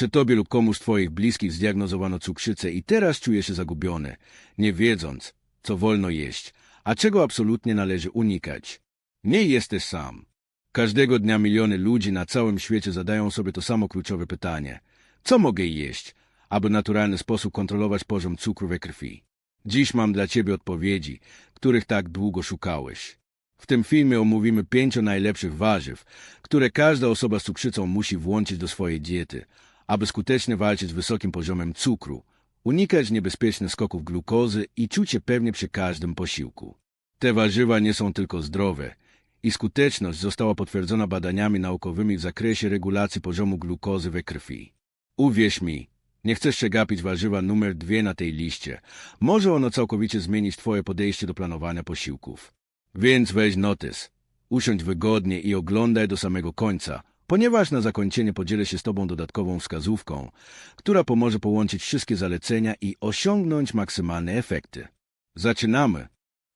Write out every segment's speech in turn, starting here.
Czy tobie lub komuś z twoich bliskich zdiagnozowano cukrzycę i teraz czuje się zagubiony, nie wiedząc, co wolno jeść, a czego absolutnie należy unikać? Nie jesteś sam. Każdego dnia miliony ludzi na całym świecie zadają sobie to samo kluczowe pytanie. Co mogę jeść, aby w naturalny sposób kontrolować poziom cukru we krwi? Dziś mam dla ciebie odpowiedzi, których tak długo szukałeś. W tym filmie omówimy pięcio najlepszych warzyw, które każda osoba z cukrzycą musi włączyć do swojej diety, aby skutecznie walczyć z wysokim poziomem cukru, unikać niebezpiecznych skoków glukozy i czuć się pewnie przy każdym posiłku. Te warzywa nie są tylko zdrowe, i skuteczność została potwierdzona badaniami naukowymi w zakresie regulacji poziomu glukozy we krwi. Uwierz mi, nie chcesz przegapić warzywa numer dwie na tej liście. Może ono całkowicie zmienić Twoje podejście do planowania posiłków. Więc weź notes, usiądź wygodnie i oglądaj do samego końca, ponieważ na zakończenie podzielę się z Tobą dodatkową wskazówką, która pomoże połączyć wszystkie zalecenia i osiągnąć maksymalne efekty. Zaczynamy!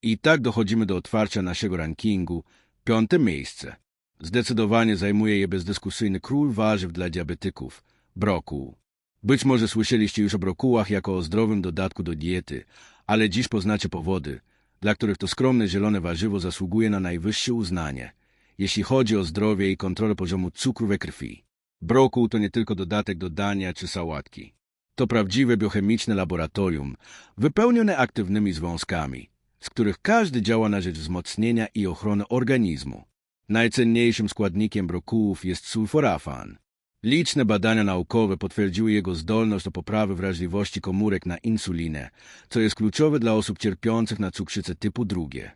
I tak dochodzimy do otwarcia naszego rankingu, Piąte miejsce. Zdecydowanie zajmuje je bezdyskusyjny król warzyw dla diabetyków – brokuł. Być może słyszeliście już o brokułach jako o zdrowym dodatku do diety, ale dziś poznacie powody, dla których to skromne zielone warzywo zasługuje na najwyższe uznanie, jeśli chodzi o zdrowie i kontrolę poziomu cukru we krwi. Brokuł to nie tylko dodatek do dania czy sałatki. To prawdziwe biochemiczne laboratorium, wypełnione aktywnymi związkami – z których każdy działa na rzecz wzmocnienia i ochrony organizmu. Najcenniejszym składnikiem brokułów jest sulforafan. Liczne badania naukowe potwierdziły jego zdolność do poprawy wrażliwości komórek na insulinę, co jest kluczowe dla osób cierpiących na cukrzycę typu drugie.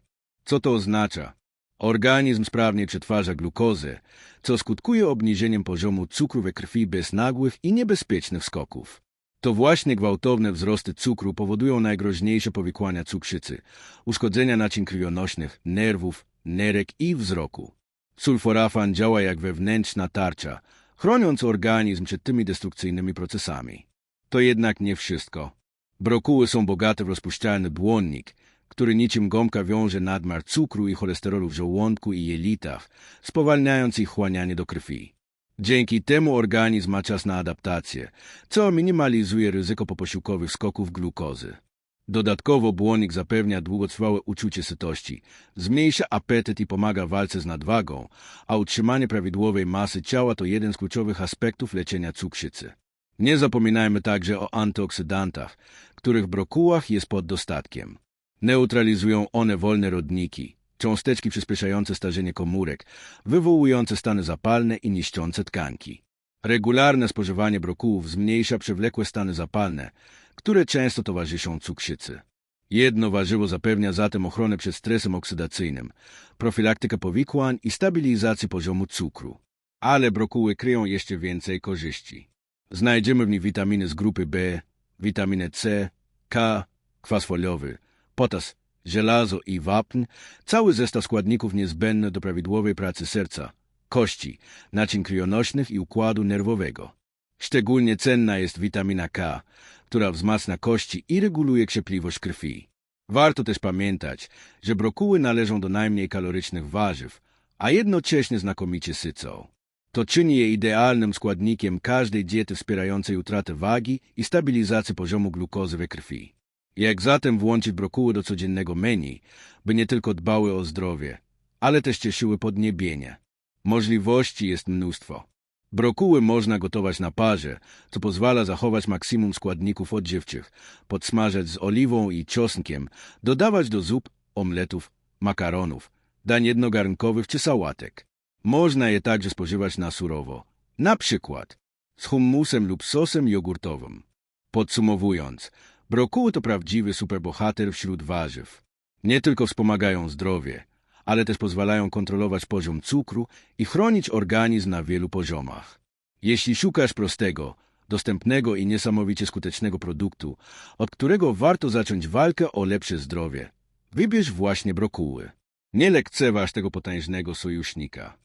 Co to oznacza? Organizm sprawnie przetwarza glukozę, co skutkuje obniżeniem poziomu cukru we krwi bez nagłych i niebezpiecznych skoków. To właśnie gwałtowne wzrosty cukru powodują najgroźniejsze powikłania cukrzycy, uszkodzenia naczyń krwionośnych, nerwów, nerek i wzroku. Sulforafan działa jak wewnętrzna tarcza, chroniąc organizm przed tymi destrukcyjnymi procesami. To jednak nie wszystko. Brokuły są bogate w rozpuszczalny błonnik, który niczym gąbka wiąże nadmiar cukru i cholesterolu w żołądku i jelitach, spowalniając ich chłanianie do krwi. Dzięki temu organizm ma czas na adaptację, co minimalizuje ryzyko poposiłkowych skoków glukozy. Dodatkowo błonnik zapewnia długotrwałe uczucie sytości, zmniejsza apetyt i pomaga w walce z nadwagą, a utrzymanie prawidłowej masy ciała to jeden z kluczowych aspektów leczenia cukrzycy. Nie zapominajmy także o antyoksydantach, których w brokułach jest pod dostatkiem. Neutralizują one wolne rodniki, cząsteczki przyspieszające starzenie komórek, wywołujące stany zapalne i niszczące tkanki. Regularne spożywanie brokułów zmniejsza przewlekłe stany zapalne, które często towarzyszą cukrzycy. Jedno warzywo zapewnia zatem ochronę przed stresem oksydacyjnym, profilaktykę powikłań i stabilizację poziomu cukru. Ale brokuły kryją jeszcze więcej korzyści. Znajdziemy w nich witaminy z grupy B, witaminę C, K, kwas foliowy, potas, żelazo i wapń, cały zestaw składników niezbędny do prawidłowej pracy serca, kości, naczyń krwionośnych i układu nerwowego. Szczególnie cenna jest witamina K, która wzmacnia kości i reguluje krzepliwość krwi. Warto też pamiętać, że brokuły należą do najmniej kalorycznych warzyw, a jednocześnie znakomicie sycą. To czyni je idealnym składnikiem każdej diety wspierającej utratę wagi i stabilizację poziomu glukozy we krwi. Jak zatem włączyć brokuły do codziennego menu, by nie tylko dbały o zdrowie, ale też cieszyły podniebienie? Możliwości jest mnóstwo. Brokuły można gotować na parze, co pozwala zachować maksimum składników odżywczych, podsmażać z oliwą i czosnkiem, dodawać do zup, omletów, makaronów, dań jednogarnkowych czy sałatek. Można je także spożywać na surowo, na przykład z hummusem lub sosem jogurtowym. Podsumowując, Brokuły to prawdziwy superbohater wśród warzyw. Nie tylko wspomagają zdrowie, ale też pozwalają kontrolować poziom cukru i chronić organizm na wielu poziomach. Jeśli szukasz prostego, dostępnego i niesamowicie skutecznego produktu, od którego warto zacząć walkę o lepsze zdrowie, wybierz właśnie brokuły. Nie lekceważ tego potężnego sojusznika.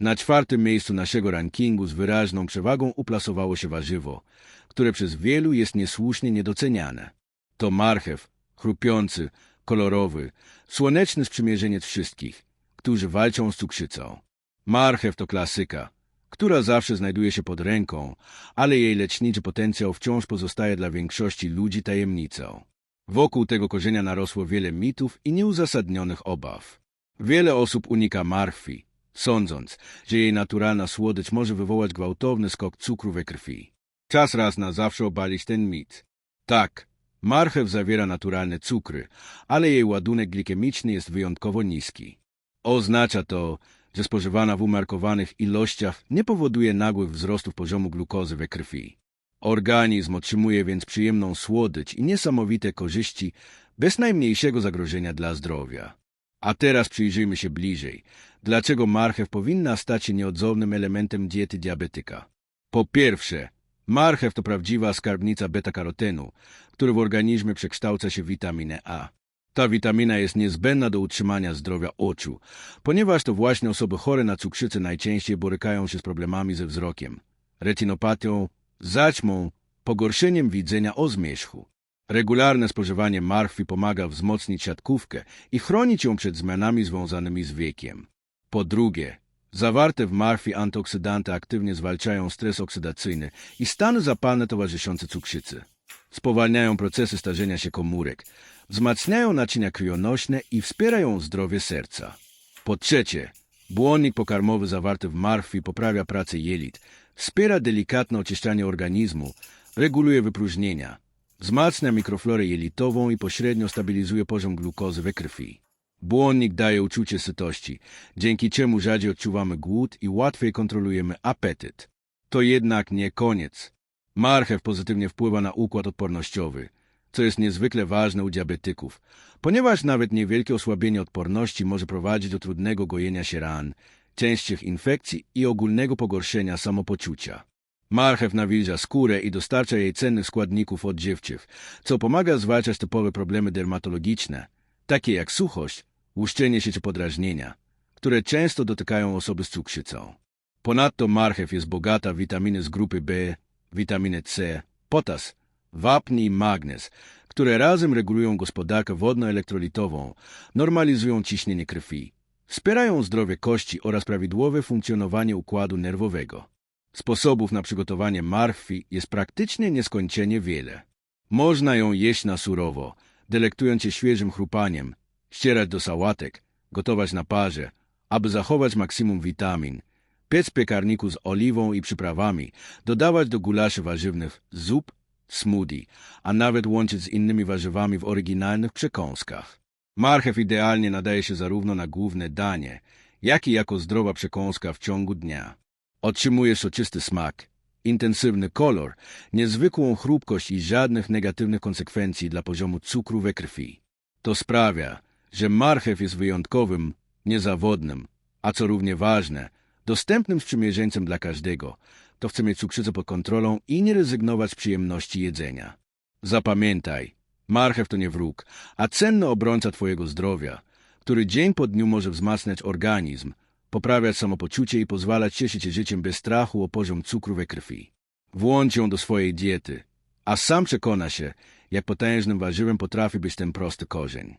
Na czwartym miejscu naszego rankingu z wyraźną przewagą uplasowało się warzywo, które przez wielu jest niesłusznie niedoceniane. To marchew, chrupiący, kolorowy, słoneczny sprzymierzeniec wszystkich, którzy walczą z cukrzycą. Marchew to klasyka, która zawsze znajduje się pod ręką, ale jej leczniczy potencjał wciąż pozostaje dla większości ludzi tajemnicą. Wokół tego korzenia narosło wiele mitów i nieuzasadnionych obaw. Wiele osób unika marchwi, sądząc, że jej naturalna słodycz może wywołać gwałtowny skok cukru we krwi. Czas raz na zawsze obalić ten mit. Tak, marchew zawiera naturalne cukry, ale jej ładunek glikemiczny jest wyjątkowo niski. Oznacza to, że spożywana w umiarkowanych ilościach nie powoduje nagłych wzrostów poziomu glukozy we krwi. Organizm otrzymuje więc przyjemną słodycz i niesamowite korzyści bez najmniejszego zagrożenia dla zdrowia. A teraz przyjrzyjmy się bliżej, dlaczego marchew powinna stać się nieodzownym elementem diety diabetyka. Po pierwsze, marchew to prawdziwa skarbnica beta-karotenu, który w organizmie przekształca się w witaminę A. Ta witamina jest niezbędna do utrzymania zdrowia oczu, ponieważ to właśnie osoby chore na cukrzycę najczęściej borykają się z problemami ze wzrokiem, retinopatią, zaćmą, pogorszeniem widzenia o zmierzchu. Regularne spożywanie marchwi pomaga wzmocnić siatkówkę i chronić ją przed zmianami związanymi z wiekiem. Po drugie, zawarte w marchwi antyoksydanty aktywnie zwalczają stres oksydacyjny i stany zapalne towarzyszące cukrzycy. Spowalniają procesy starzenia się komórek, wzmacniają naczynia krwionośne i wspierają zdrowie serca. Po trzecie, błonnik pokarmowy zawarty w marchwi poprawia pracę jelit, wspiera delikatne oczyszczanie organizmu, reguluje wypróżnienia, wzmacnia mikroflorę jelitową i pośrednio stabilizuje poziom glukozy we krwi. Błonnik daje uczucie sytości, dzięki czemu rzadziej odczuwamy głód i łatwiej kontrolujemy apetyt. To jednak nie koniec. Marchew pozytywnie wpływa na układ odpornościowy, co jest niezwykle ważne u diabetyków, ponieważ nawet niewielkie osłabienie odporności może prowadzić do trudnego gojenia się ran, częstszych infekcji i ogólnego pogorszenia samopoczucia. Marchew nawilża skórę i dostarcza jej cennych składników odżywczych, co pomaga zwalczać typowe problemy dermatologiczne, takie jak suchość, łuszczenie się czy podrażnienia, które często dotykają osoby z cukrzycą. Ponadto marchew jest bogata w witaminy z grupy B, witaminę C, potas, wapń i magnez, które razem regulują gospodarkę wodno-elektrolitową, normalizują ciśnienie krwi, wspierają zdrowie kości oraz prawidłowe funkcjonowanie układu nerwowego. Sposobów na przygotowanie marchwi jest praktycznie nieskończenie wiele. Można ją jeść na surowo, delektując się świeżym chrupaniem, ścierać do sałatek, gotować na parze, aby zachować maksimum witamin, piec w piekarniku z oliwą i przyprawami, dodawać do gulaszy warzywnych zup, smoothie, a nawet łączyć z innymi warzywami w oryginalnych przekąskach. Marchew idealnie nadaje się zarówno na główne danie, jak i jako zdrowa przekąska w ciągu dnia. Otrzymuje soczysty smak, intensywny kolor, niezwykłą chrupkość i żadnych negatywnych konsekwencji dla poziomu cukru we krwi. To sprawia, że marchew jest wyjątkowym, niezawodnym, a co równie ważne, dostępnym sprzymierzeńcem dla każdego, kto chce mieć cukrzycę pod kontrolą i nie rezygnować z przyjemności jedzenia. Zapamiętaj, marchew to nie wróg, a cenny obrońca twojego zdrowia, który dzień po dniu może wzmacniać organizm, poprawiać samopoczucie i pozwalać cieszyć się życiem bez strachu o poziom cukru we krwi. Włącz ją do swojej diety, a sam przekona się, jak potężnym warzywem potrafi być ten prosty korzeń.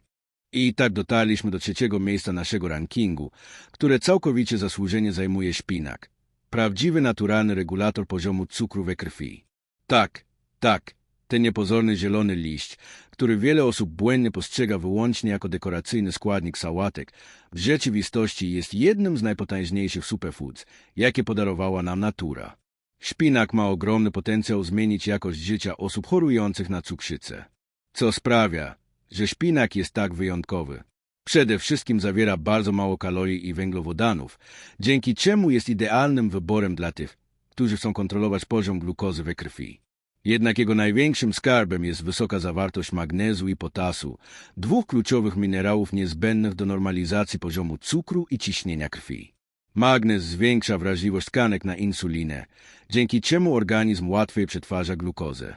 I tak dotarliśmy do trzeciego miejsca naszego rankingu, które całkowicie zasłużenie zajmuje szpinak. Prawdziwy naturalny regulator poziomu cukru we krwi. Tak, tak, ten niepozorny zielony liść, który wiele osób błędnie postrzega wyłącznie jako dekoracyjny składnik sałatek, w rzeczywistości jest jednym z najpotężniejszych superfoods, jakie podarowała nam natura. Szpinak ma ogromny potencjał zmienić jakość życia osób chorujących na cukrzycę. Co sprawia, że szpinak jest tak wyjątkowy. Przede wszystkim zawiera bardzo mało kalorii i węglowodanów, dzięki czemu jest idealnym wyborem dla tych, którzy chcą kontrolować poziom glukozy we krwi. Jednak jego największym skarbem jest wysoka zawartość magnezu i potasu, dwóch kluczowych minerałów niezbędnych do normalizacji poziomu cukru i ciśnienia krwi. Magnez zwiększa wrażliwość tkanek na insulinę, dzięki czemu organizm łatwiej przetwarza glukozę.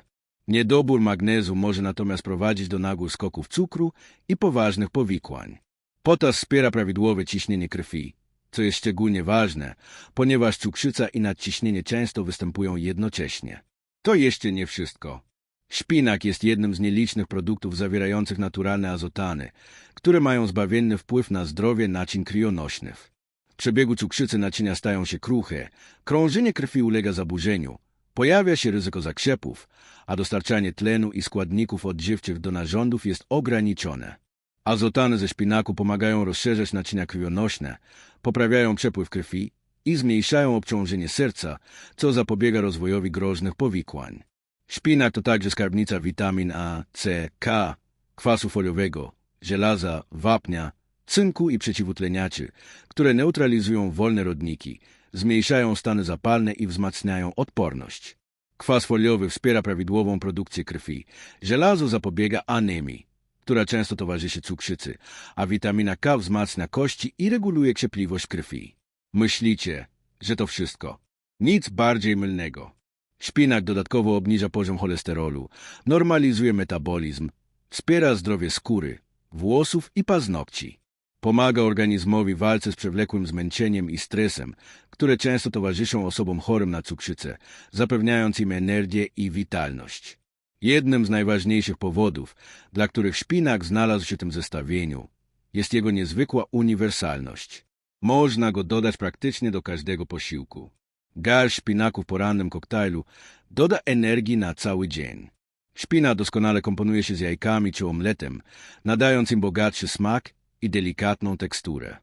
Niedobór magnezu może natomiast prowadzić do nagłych skoków cukru i poważnych powikłań. Potas wspiera prawidłowe ciśnienie krwi, co jest szczególnie ważne, ponieważ cukrzyca i nadciśnienie często występują jednocześnie. To jeszcze nie wszystko. Szpinak jest jednym z nielicznych produktów zawierających naturalne azotany, które mają zbawienny wpływ na zdrowie naczyń krionośnych. W przebiegu cukrzycy naczynia stają się kruche, krążenie krwi ulega zaburzeniu, pojawia się ryzyko zakrzepów, a dostarczanie tlenu i składników odżywczych do narządów jest ograniczone. Azotany ze szpinaku pomagają rozszerzać naczynia krwionośne, poprawiają przepływ krwi i zmniejszają obciążenie serca, co zapobiega rozwojowi groźnych powikłań. Szpinak to także skarbnica witamin A, C, K, kwasu foliowego, żelaza, wapnia, cynku i przeciwutleniaczy, które neutralizują wolne rodniki, zmniejszają stany zapalne i wzmacniają odporność. Kwas foliowy wspiera prawidłową produkcję krwi. Żelazo zapobiega anemii, która często towarzyszy cukrzycy, a witamina K wzmacnia kości i reguluje krzepliwość krwi. Myślicie, że to wszystko. Nic bardziej mylnego. Szpinak dodatkowo obniża poziom cholesterolu, normalizuje metabolizm, wspiera zdrowie skóry, włosów i paznokci. Pomaga organizmowi w walce z przewlekłym zmęczeniem i stresem, które często towarzyszą osobom chorym na cukrzycę, zapewniając im energię i witalność. Jednym z najważniejszych powodów, dla których szpinak znalazł się w tym zestawieniu, jest jego niezwykła uniwersalność. Można go dodać praktycznie do każdego posiłku. Garść szpinaku w porannym koktajlu doda energii na cały dzień. Szpina doskonale komponuje się z jajkami czy omletem, nadając im bogatszy smak i delikatną teksturę.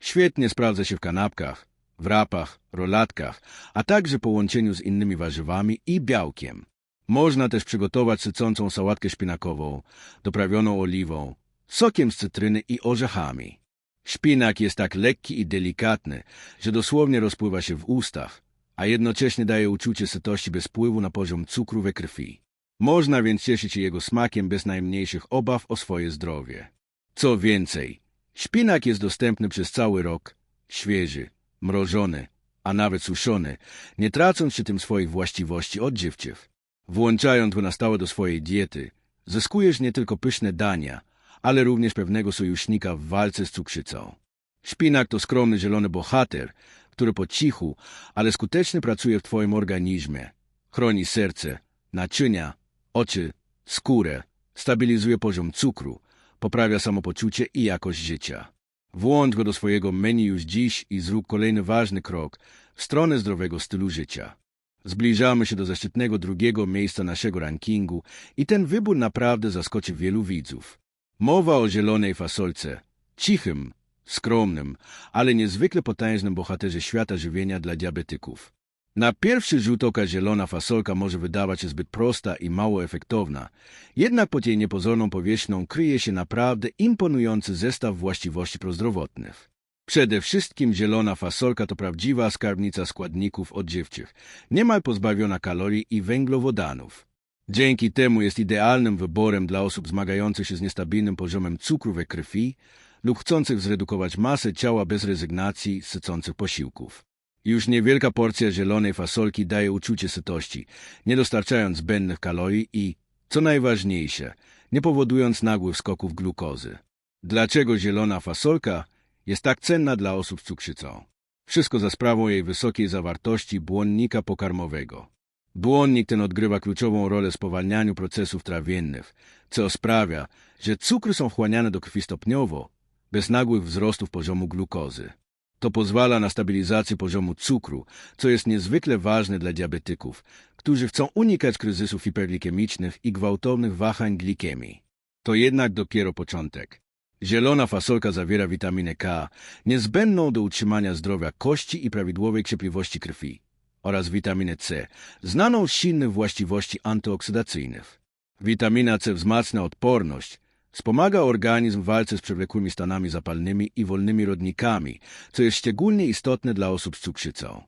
Świetnie sprawdza się w kanapkach, wrapach, rolatkach, a także po łączeniu z innymi warzywami i białkiem. Można też przygotować sycącą sałatkę szpinakową, doprawioną oliwą, sokiem z cytryny i orzechami. Szpinak jest tak lekki i delikatny, że dosłownie rozpływa się w ustach, a jednocześnie daje uczucie sytości bez wpływu na poziom cukru we krwi. Można więc cieszyć się jego smakiem bez najmniejszych obaw o swoje zdrowie. Co więcej, szpinak jest dostępny przez cały rok, świeży, mrożony, a nawet suszony, nie tracąc przy tym swoich właściwości odżywczych. Włączając go na stałe do swojej diety, zyskujesz nie tylko pyszne dania, ale również pewnego sojusznika w walce z cukrzycą. Szpinak to skromny zielony bohater, który po cichu, ale skutecznie pracuje w Twoim organizmie. Chroni serce, naczynia, oczy, skórę, stabilizuje poziom cukru, poprawia samopoczucie i jakość życia. Włącz go do swojego menu już dziś i zrób kolejny ważny krok w stronę zdrowego stylu życia. Zbliżamy się do zaszczytnego drugiego miejsca naszego rankingu i ten wybór naprawdę zaskoczy wielu widzów. Mowa o zielonej fasolce, cichym, skromnym, ale niezwykle potężnym bohaterze świata żywienia dla diabetyków. Na pierwszy rzut oka zielona fasolka może wydawać się zbyt prosta i mało efektowna, jednak pod jej niepozorną powierzchnią kryje się naprawdę imponujący zestaw właściwości prozdrowotnych. Przede wszystkim zielona fasolka to prawdziwa skarbnica składników odżywczych, niemal pozbawiona kalorii i węglowodanów. Dzięki temu jest idealnym wyborem dla osób zmagających się z niestabilnym poziomem cukru we krwi lub chcących zredukować masę ciała bez rezygnacji z sycących posiłków. Już niewielka porcja zielonej fasolki daje uczucie sytości, nie dostarczając zbędnych kalorii i, co najważniejsze, nie powodując nagłych skoków glukozy. Dlaczego zielona fasolka jest tak cenna dla osób z cukrzycą? Wszystko za sprawą jej wysokiej zawartości błonnika pokarmowego. Błonnik ten odgrywa kluczową rolę w spowalnianiu procesów trawiennych, co sprawia, że cukry są wchłaniane do krwi stopniowo, bez nagłych wzrostów poziomu glukozy. To pozwala na stabilizację poziomu cukru, co jest niezwykle ważne dla diabetyków, którzy chcą unikać kryzysów hiperglikemicznych i gwałtownych wahań glikemii. To jednak dopiero początek. Zielona fasolka zawiera witaminę K, niezbędną do utrzymania zdrowia kości i prawidłowej krzepliwości krwi, oraz witaminę C, znaną z silnych właściwości antyoksydacyjnych. Witamina C wzmacnia odporność, Wspomaga organizm w walce z przewlekłymi stanami zapalnymi i wolnymi rodnikami, co jest szczególnie istotne dla osób z cukrzycą.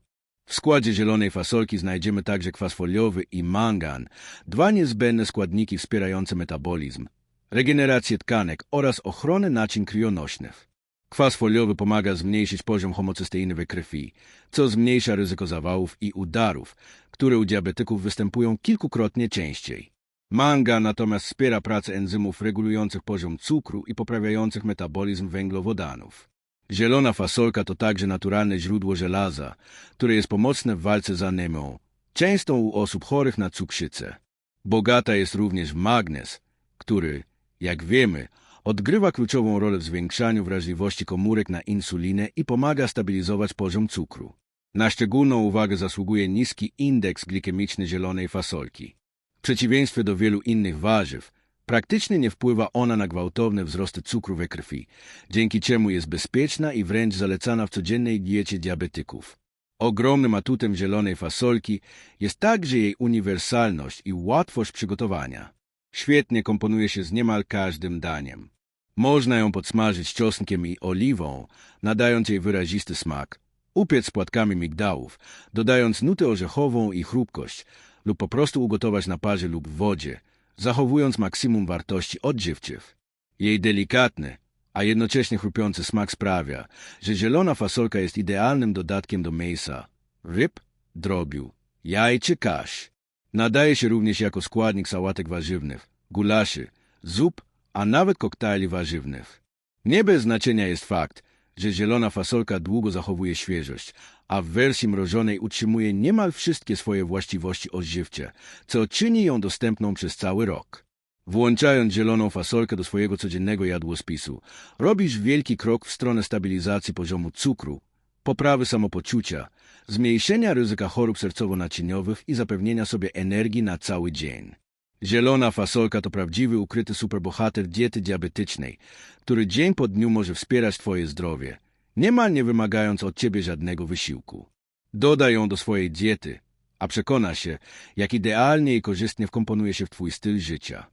W składzie zielonej fasolki znajdziemy także kwas foliowy i mangan, dwa niezbędne składniki wspierające metabolizm, regenerację tkanek oraz ochronę naczyń krwionośnych. Kwas foliowy pomaga zmniejszyć poziom homocysteiny we krwi, co zmniejsza ryzyko zawałów i udarów, które u diabetyków występują kilkukrotnie częściej. Manga natomiast wspiera pracę enzymów regulujących poziom cukru i poprawiających metabolizm węglowodanów. Zielona fasolka to także naturalne źródło żelaza, które jest pomocne w walce z anemią, często u osób chorych na cukrzycę. Bogata jest również w magnez, który, jak wiemy, Odgrywa kluczową rolę w zwiększaniu wrażliwości komórek na insulinę i pomaga stabilizować poziom cukru. Na szczególną uwagę zasługuje niski indeks glikemiczny zielonej fasolki. W przeciwieństwie do wielu innych warzyw, praktycznie nie wpływa ona na gwałtowne wzrosty cukru we krwi, dzięki czemu jest bezpieczna i wręcz zalecana w codziennej diecie diabetyków. Ogromnym atutem zielonej fasolki jest także jej uniwersalność i łatwość przygotowania. Świetnie komponuje się z niemal każdym daniem. Można ją podsmażyć czosnkiem i oliwą, nadając jej wyrazisty smak, upiec płatkami migdałów, dodając nutę orzechową i chrupkość, lub po prostu ugotować na parze lub w wodzie, zachowując maksimum wartości odżywczych. Jej delikatny, a jednocześnie chrupiący smak sprawia, że zielona fasolka jest idealnym dodatkiem do mięsa, ryb, drobiu, jaj czy kasz. Nadaje się również jako składnik sałatek warzywnych, gulaszy, zup, a nawet koktajli warzywnych. Nie bez znaczenia jest fakt, że zielona fasolka długo zachowuje świeżość, a w wersji mrożonej utrzymuje niemal wszystkie swoje właściwości odżywcze, co czyni ją dostępną przez cały rok. Włączając zieloną fasolkę do swojego codziennego jadłospisu, robisz wielki krok w stronę stabilizacji poziomu cukru, poprawy samopoczucia, zmniejszenia ryzyka chorób sercowo-naczyniowych i zapewnienia sobie energii na cały dzień. Zielona fasolka to prawdziwy ukryty superbohater diety diabetycznej, który dzień po dniu może wspierać Twoje zdrowie, niemal nie wymagając od Ciebie żadnego wysiłku. Dodaj ją do swojej diety, a przekona się, jak idealnie i korzystnie wkomponuje się w Twój styl życia.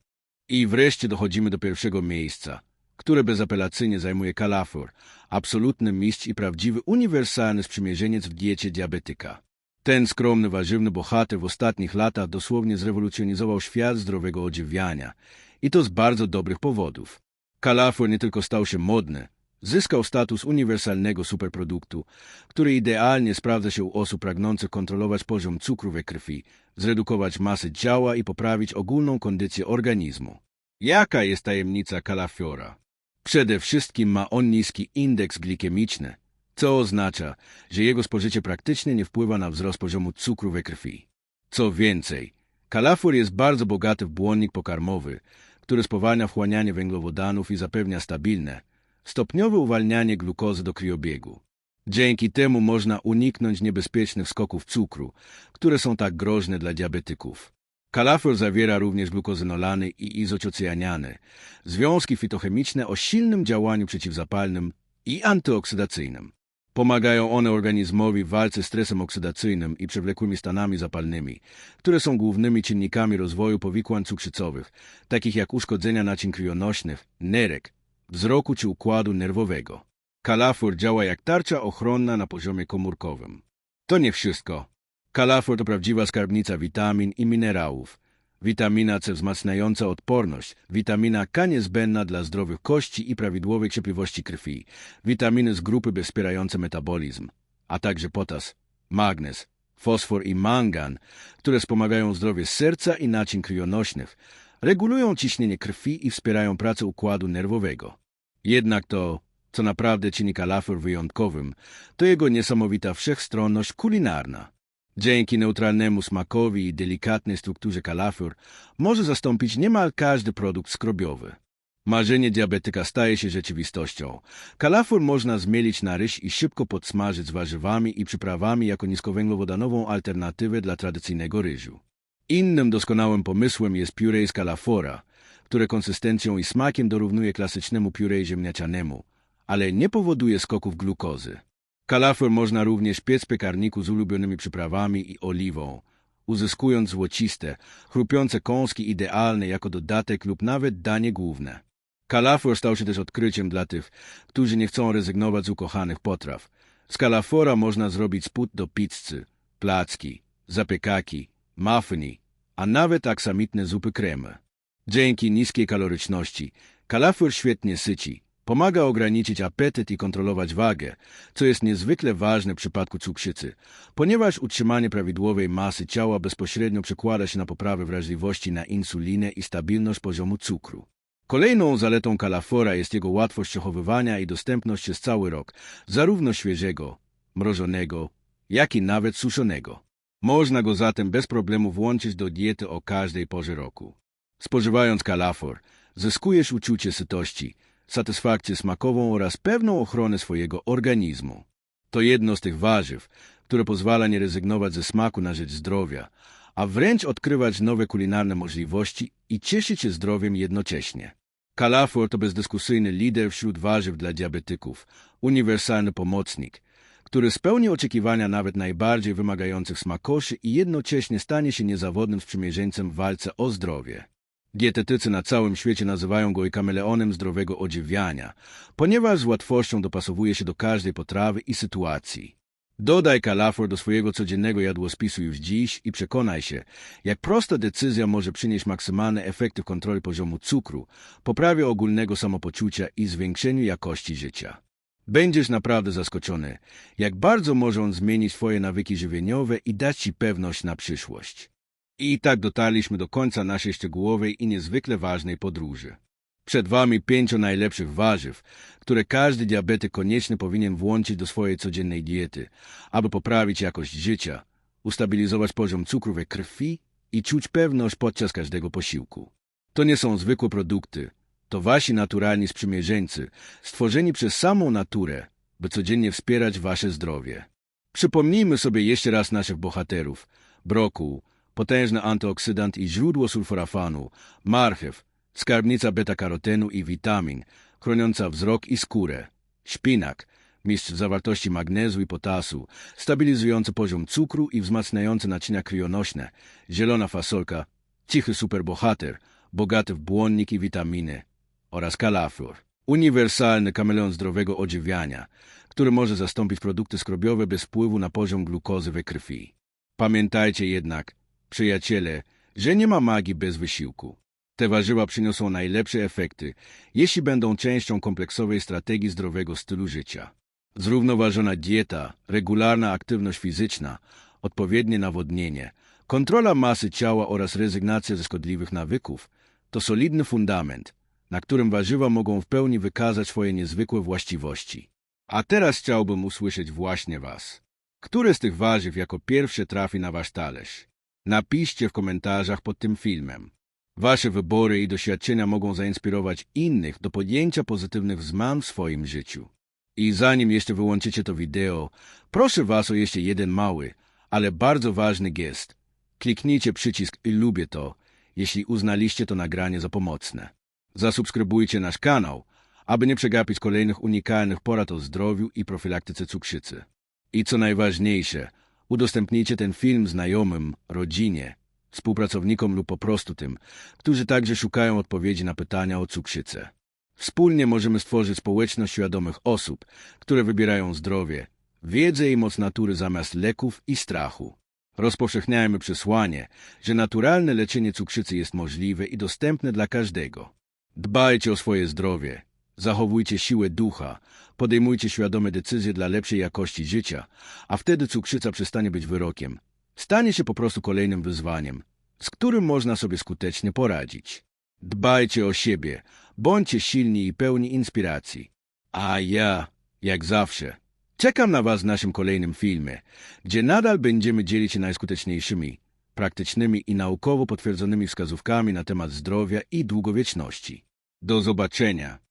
I wreszcie dochodzimy do pierwszego miejsca, które bezapelacyjnie zajmuje kalafor, absolutny mistrz i prawdziwy uniwersalny sprzymierzeńec w diecie diabetyka. Ten skromny, warzywny bohater w ostatnich latach dosłownie zrewolucjonizował świat zdrowego odżywiania. I to z bardzo dobrych powodów. Kalafor nie tylko stał się modny, zyskał status uniwersalnego superproduktu, który idealnie sprawdza się u osób pragnących kontrolować poziom cukru we krwi, zredukować masę ciała i poprawić ogólną kondycję organizmu. Jaka jest tajemnica kalafiora? Przede wszystkim ma on niski indeks glikemiczny, co oznacza, że jego spożycie praktycznie nie wpływa na wzrost poziomu cukru we krwi. Co więcej, kalafor jest bardzo bogaty w błonnik pokarmowy, który spowalnia wchłanianie węglowodanów i zapewnia stabilne, stopniowe uwalnianie glukozy do kriobiegu. Dzięki temu można uniknąć niebezpiecznych skoków cukru, które są tak groźne dla diabetyków. Kalafor zawiera również glukozynolany i izocjaniany, związki fitochemiczne o silnym działaniu przeciwzapalnym i antyoksydacyjnym. Pomagają one organizmowi w walce z stresem oksydacyjnym i przewlekłymi stanami zapalnymi, które są głównymi czynnikami rozwoju powikłań cukrzycowych, takich jak uszkodzenia naczyń krwionośnych, nerek, wzroku czy układu nerwowego. Kalafor działa jak tarcza ochronna na poziomie komórkowym. To nie wszystko. Kalafor to prawdziwa skarbnica witamin i minerałów. Witamina C wzmacniająca odporność, witamina K niezbędna dla zdrowych kości i prawidłowej ciepliwości krwi, witaminy z grupy wspierające metabolizm, a także potas, magnez, fosfor i mangan, które wspomagają zdrowie serca i naczyń krwionośnych, regulują ciśnienie krwi i wspierają pracę układu nerwowego. Jednak to, co naprawdę czyni kalafor wyjątkowym, to jego niesamowita wszechstronność kulinarna. Dzięki neutralnemu smakowi i delikatnej strukturze kalafior może zastąpić niemal każdy produkt skrobiowy. Marzenie diabetyka staje się rzeczywistością. Kalafior można zmielić na ryż i szybko podsmażyć z warzywami i przyprawami jako niskowęglowodanową alternatywę dla tradycyjnego ryżu. Innym doskonałym pomysłem jest pióre z kalafora, które konsystencją i smakiem dorównuje klasycznemu pióre ziemniaczanemu, ale nie powoduje skoków glukozy. Kalafior można również piec w piekarniku z ulubionymi przyprawami i oliwą, uzyskując złociste, chrupiące kąski idealne jako dodatek lub nawet danie główne. Kalafior stał się też odkryciem dla tych, którzy nie chcą rezygnować z ukochanych potraw. Z kalafora można zrobić spód do pizzy, placki, zapiekaki, muffinie, a nawet aksamitne zupy kremy. Dzięki niskiej kaloryczności, kalafior świetnie syci, Pomaga ograniczyć apetyt i kontrolować wagę, co jest niezwykle ważne w przypadku cukrzycy, ponieważ utrzymanie prawidłowej masy ciała bezpośrednio przekłada się na poprawę wrażliwości na insulinę i stabilność poziomu cukru. Kolejną zaletą kalafora jest jego łatwość przechowywania i dostępność przez cały rok, zarówno świeżego, mrożonego, jak i nawet suszonego. Można go zatem bez problemu włączyć do diety o każdej porze roku. Spożywając kalafor, zyskujesz uczucie sytości, satysfakcję smakową oraz pewną ochronę swojego organizmu. To jedno z tych warzyw, które pozwala nie rezygnować ze smaku na rzecz zdrowia, a wręcz odkrywać nowe kulinarne możliwości i cieszyć się zdrowiem jednocześnie. Kalafior to bezdyskusyjny lider wśród warzyw dla diabetyków, uniwersalny pomocnik, który spełni oczekiwania nawet najbardziej wymagających smakoszy i jednocześnie stanie się niezawodnym sprzymierzeńcem w walce o zdrowie. Dietetycy na całym świecie nazywają go i kameleonem zdrowego odżywiania, ponieważ z łatwością dopasowuje się do każdej potrawy i sytuacji. Dodaj kalafor do swojego codziennego jadłospisu już dziś i przekonaj się, jak prosta decyzja może przynieść maksymalne efekty w kontroli poziomu cukru, poprawie ogólnego samopoczucia i zwiększeniu jakości życia. Będziesz naprawdę zaskoczony, jak bardzo może on zmienić Twoje nawyki żywieniowe i dać Ci pewność na przyszłość. I tak dotarliśmy do końca naszej szczegółowej i niezwykle ważnej podróży. Przed Wami pięcio najlepszych warzyw, które każdy diabetyk koniecznie powinien włączyć do swojej codziennej diety, aby poprawić jakość życia, ustabilizować poziom cukru we krwi i czuć pewność podczas każdego posiłku. To nie są zwykłe produkty, to Wasi naturalni sprzymierzeńcy, stworzeni przez samą naturę, by codziennie wspierać Wasze zdrowie. Przypomnijmy sobie jeszcze raz naszych bohaterów. Brokuł, potężny antyoksydant i źródło sulforafanu, marchew, skarbnica beta-karotenu i witamin, chroniąca wzrok i skórę, szpinak, mistrz zawartości magnezu i potasu, stabilizujący poziom cukru i wzmacniający naczynia krwionośne, zielona fasolka, cichy superbohater, bogaty w błonnik i witaminy oraz kalafior, uniwersalny kameleon zdrowego odżywiania, który może zastąpić produkty skrobiowe bez wpływu na poziom glukozy we krwi. Pamiętajcie jednak, przyjaciele, że nie ma magii bez wysiłku. Te warzywa przyniosą najlepsze efekty, jeśli będą częścią kompleksowej strategii zdrowego stylu życia. Zrównoważona dieta, regularna aktywność fizyczna, odpowiednie nawodnienie, kontrola masy ciała oraz rezygnacja ze szkodliwych nawyków to solidny fundament, na którym warzywa mogą w pełni wykazać swoje niezwykłe właściwości. A teraz chciałbym usłyszeć właśnie Was. Które z tych warzyw jako pierwsze trafi na Wasz talerz? Napiszcie w komentarzach pod tym filmem. Wasze wybory i doświadczenia mogą zainspirować innych do podjęcia pozytywnych zmian w swoim życiu. I zanim jeszcze wyłączycie to wideo, proszę Was o jeszcze jeden mały, ale bardzo ważny gest. Kliknijcie przycisk i lubię to, jeśli uznaliście to nagranie za pomocne. Zasubskrybujcie nasz kanał, aby nie przegapić kolejnych unikalnych porad o zdrowiu i profilaktyce cukrzycy. I co najważniejsze, udostępnijcie ten film znajomym, rodzinie, współpracownikom lub po prostu tym, którzy także szukają odpowiedzi na pytania o cukrzycę. Wspólnie możemy stworzyć społeczność świadomych osób, które wybierają zdrowie, wiedzę i moc natury zamiast leków i strachu. Rozpowszechniajmy przesłanie, że naturalne leczenie cukrzycy jest możliwe i dostępne dla każdego. Dbajcie o swoje zdrowie, zachowujcie siłę ducha, podejmujcie świadome decyzje dla lepszej jakości życia, a wtedy cukrzyca przestanie być wyrokiem. Stanie się po prostu kolejnym wyzwaniem, z którym można sobie skutecznie poradzić. Dbajcie o siebie, bądźcie silni i pełni inspiracji. A ja, jak zawsze, czekam na Was w naszym kolejnym filmie, gdzie nadal będziemy dzielić się najskuteczniejszymi, praktycznymi i naukowo potwierdzonymi wskazówkami na temat zdrowia i długowieczności. Do zobaczenia.